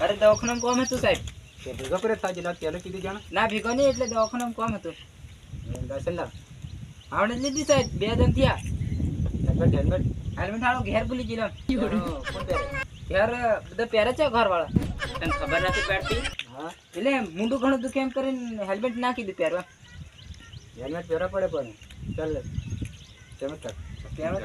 અરે દવાખાનામાં કોમ હતું સાહેબ ભેગો કરે થાય ગયેલો. પેલો કીધું જાણે. ના ભેગો નહીં એટલે દવાખાનામાં કોમ હતું લાવ. આવડે લીધી સાહેબ બે જણ થયા હેલ્મેટ, હેલ્મેટ. હેલ્મેટ હાલો ઘેર ભૂલી ગયેલો એનો કોણ પહેરે? ઘેર બધા પહેરે છે ઘર વાળા તને ખબર નથી પડતી હા એટલે મુંડું ઘણું દુખે એમ કરીને હેલ્મેટ નાખી દીધું પહેરવા હેલ્મેટ પહેરવા પડે પણ ચાલ હેલ્મેટ કર પહેરવા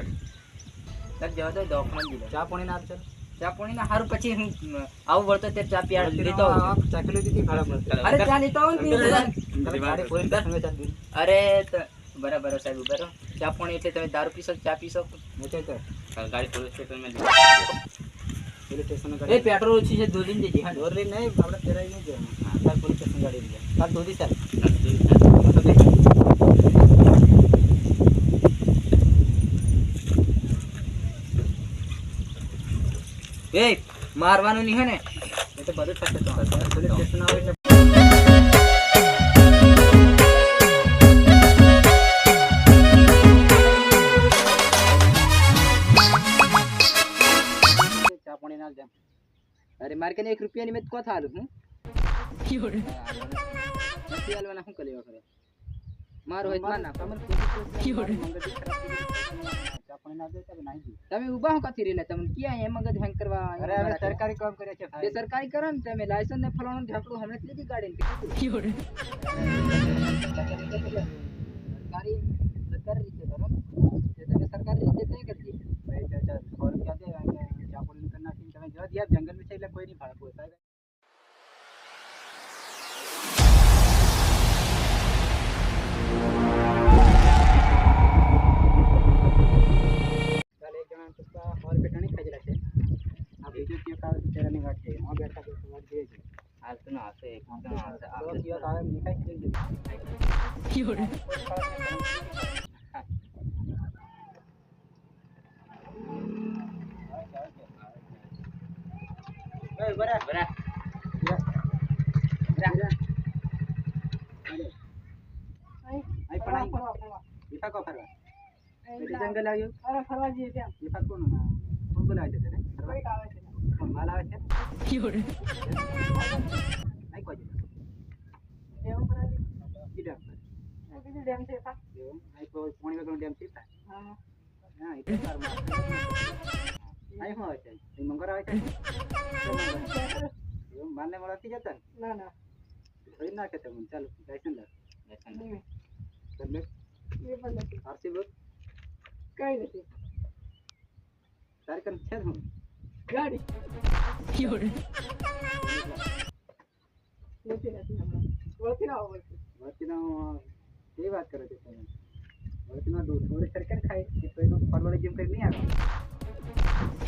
તાર જવા દો દવાખાના દીધો ચા પાણી ના આપ ચાલ ચા પાણી ના સારું પછી હું અમ, આવું વળતો તે ચા પીવા લીધો આવું. ચાકલી દીધી ખરાબ નથી અરે ચા લીધો આવું ને પીવું છે. તમે ગાડી ખોલી દે, તમે ચાલ દીધી. અરે ત- બરાબર સાહેબ બરાબર ચા પાણી એટલે તમે દારૂ પીશો ચા પીશો મોટે તો ગાડી પોલીસ સ્ટેશનમાં પોલીસ સ્ટેશન એ ગાડી પેટ્રોલ ઓછી છે દોરીને જજે હા દોર લઈને નહીં આપણે પહેરાવી નહીં જવાનું તાર પોલીસ સ્ટેશન ગાડી લઈ જાય તાર ધોધી ચાલ એ મારવાનું નહીં હે ને એ તો બધું થશે તો પોલીસ સ્ટેશન આવે એટલે जा. अरे मार के एक रुपया निमित्त कथा आलू हूँ? मारो इतना ना. तमन क्यों तमे उबा हो कथी रेला तमन किया है मगज हैंग करवा अरे अरे सरकारी काम करे छे भाई सरकारी करन तमे. लाइसेंस ने फलानो ढकलो हमने तली दी गाड़ी क्यों रे सरकारी सरकारी रीते करन तमे सरकारी रीते तय कोई नहीं फ़र्क पूरा है और बेटा नहीं खाई रखे आप वीडियो ना आसे एक ना आसे आप कियो का नहीं खाई दे की જંગલ આવ્યું અરે ફરવા જઈએ ત્યાં. વિફાક કોણ કોણ બોલાવે છે તને? ફરવા? આવે છે. કોણ માલ આવે છે? યોડે આઈ કોઈ ડેમ છે માલ. આઈ શું આવે છે? ઈ મંગળ આવે છે? એવું? માલને મળવાથી જતા ને? ધોઈ નાખે તમને. ચાલો, લાયસન્સ લાવ. તમને આરસી બુક? તારી કન છે જ હું. વળતીનો કેવી વાત કરો છો તમે વળતીનો દૂધ થોડી સરકાર ખાય કે તો એનો પરવડે જેમ કંઈ નહીં આવે